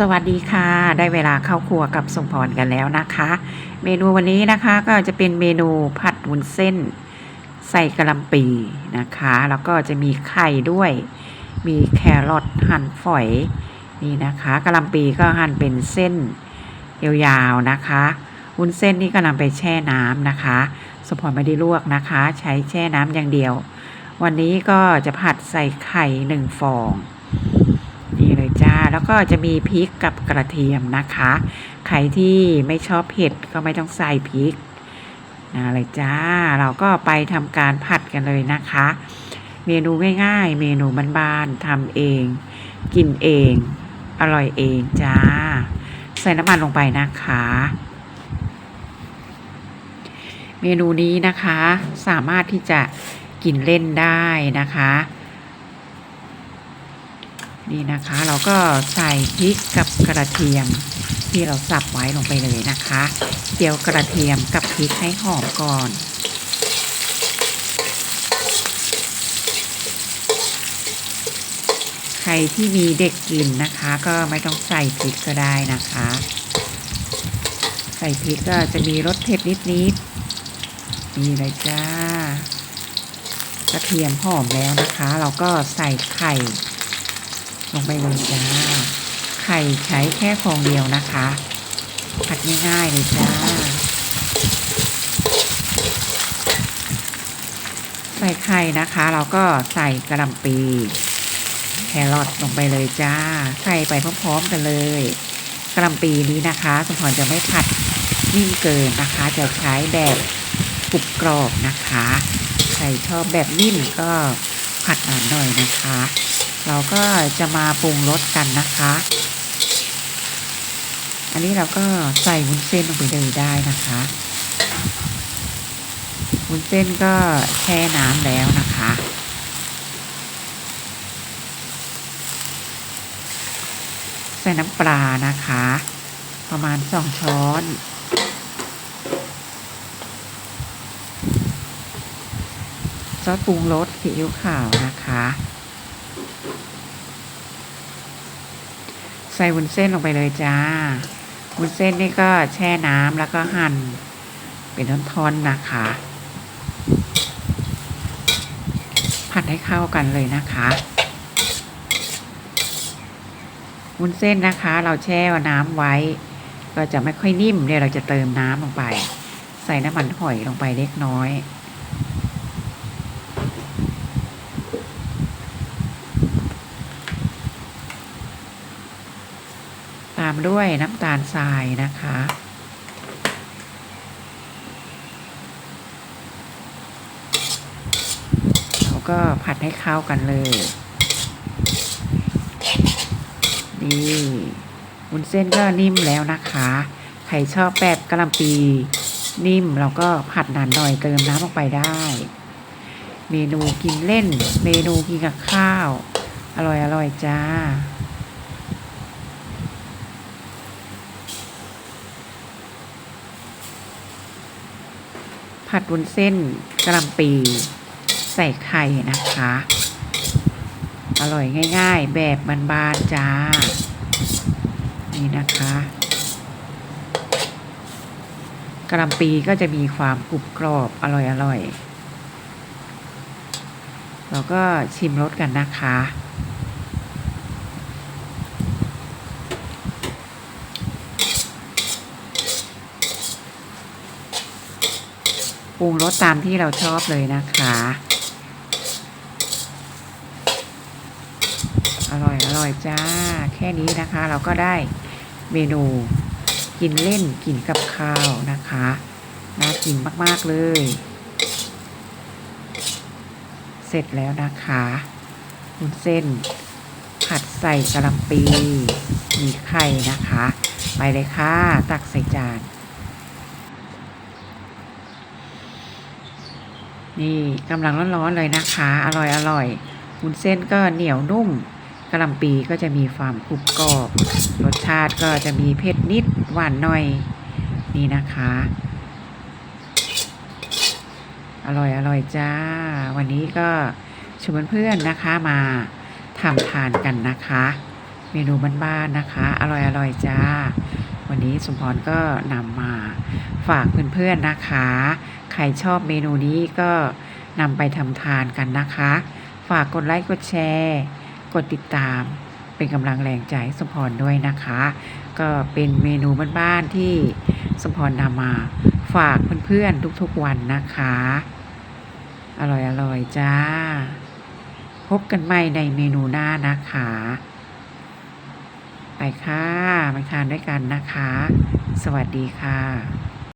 สวัสดีค่ะ ได้เวลาเข้าครัวกับสมพรกันแล้วนะคะ เมนูวันนี้นะคะก็จะเป็นเมนูผัดวุ้นเส้น ใส่กระหลำปีนะคะ แล้วก็จะมีไข่ด้วย มีแครอทหั่นฝอยนี่นะคะกระหลำปีก็หั่นเป็นเส้นยาวๆนะคะวุ้นเส้นนี่ก็นำไปแช่น้ำนะคะสมพรไม่ได้ลวกนะคะ ใช้แช่น้ำอย่างเดียว วันนี้ก็จะผัดใส่ไข่หนึ่งฟอง แล้วก็จะมีพริกกับกระเทียมนะคะ ใครที่ไม่ชอบเผ็ดก็ไม่ต้องใส่พริกนะเลยจ้า เราก็ไปทำการผัดกันเลยนะคะ เมนูง่ายๆ เมนูบ้านๆทำเอง กินเอง อร่อยเองจ้า ใส่น้ำมันลงไปนะคะเมนูนี้นะคะสามารถที่จะกินเล่นได้นะคะ นี่นะคะ เราก็ใส่พริกกับกระเทียมที่เราสับไว้ลงไปเลยนะคะเจียวกระเทียมกับพริกให้หอมก่อน ใครที่มีเด็กกินนะคะ ก็ไม่ต้องใส่พริกก็ได้นะคะ ใส่พริกก็จะมีรสเผ็ดนิดๆนี่เลยจ้ากระเทียมหอมแล้วนะคะ เราก็ใส่ไข่ ลงไปเลยจ้า ไข่ใช้แค่ฟองเดียวนะคะ ผัดง่ายๆเลยจ้า ใส่ไข่นะคะ เราก็ใส่กระหล่ำปีแครอทลงไปเลยจ้า ใส่ไปพร้อมๆกันเลยกระหล่ำปีนี้นะคะสมพรจะไม่ผัดนิ่มเกินนะคะ จะใช้แบบกรุบกรอบนะคะ ใครชอบแบบนิ่มก็ ผัดนานหน่อยนะคะ เราก็จะมาปรุงรสกันนะคะ อันนี้เราก็ใส่วุ้นเส้นลงไปเลยได้นะคะวุ้นเส้นก็แช่น้ำแล้วนะคะ ใส่น้ำปลานะคะ ประมาณสองช้อน ซอสปรุงรสซีอิ๊วขาวนะคะ ใส่วุ้นเส้นลงไปเลยจ้าวุ้นเส้นนี่ก็แช่น้ำแล้วก็หั่นเป็นท่อนๆนะคะ ผัดให้เข้ากันเลยนะคะวุ้นเส้นนะคะ เราแช่น้ำไว้ ก็จะไม่ค่อยนิ่มเดี๋ยวเราจะเติมน้ำลงไป ใส่น้ำมันหอยลงไปเล็กน้อย ตามด้วยน้ำตาลทรายนะคะ เราก็ผัดให้เข้ากันเลยนี่วุ้นเส้นก็นิ่มแล้วนะคะ ใครชอบแบบกะหล่ำปีนิ่มเราก็ผัดนานหน่อยเติมน้ำลงไปได้ เมนูกินเล่น เมนูกินกับข้าว อร่อยอร่อยจ้า ผัดวุ้นเส้นกะลำปี ใส่ไข่นะคะ อร่อยง่ายๆ แบบบานๆจ้า นี่นะคะกะลำปีก็จะมีความกรุบกรอบอร่อยๆเราก็ชิมรสกันนะคะ ปรุงรสตามที่เราชอบเลยนะคะ อร่อยอร่อยจ้า แค่นี้นะคะเราก็ได้เมนูกินเล่นกินกับข้าวนะคะน่ากินมากๆเลย เสร็จแล้วนะคะวุ้นเส้น ผัดใส่กะหล่ำปี มีไข่นะคะ ไปเลยค่ะ ตักใส่จาน นี่กำลังร้อนๆเลยนะคะ อร่อยอร่อยวุ้นเส้นก็เหนียวนุ่มกระลำปีก็จะมีความกรุบกรอบรสชาติก็จะมีเผ็ดนิดหวานหน่อยนี่นะคะ อร่อยอร่อยจ้า วันนี้ก็ชวนเพื่อนๆนะคะมาทำทานกันนะคะ เมนูบ้านๆนะคะ อร่อยๆจ้า วันนี้สมพรก็นำมาฝากเพื่อนๆนะคะ ใครชอบเมนูนี้ก็นำไปทำทานกันนะคะ ฝากกดไลค์กดแชร์ กดติดตาม เป็นกำลังแรงใจสมพรด้วยนะคะ ก็เป็นเมนูบ้านๆที่สมพรนำมาฝากเพื่อนๆทุกๆวันนะคะ อร่อยๆจ้า พบกันใหม่ในเมนูหน้านะคะ ไปค่ะมาทานด้วยกันนะคะ สวัสดีค่ะ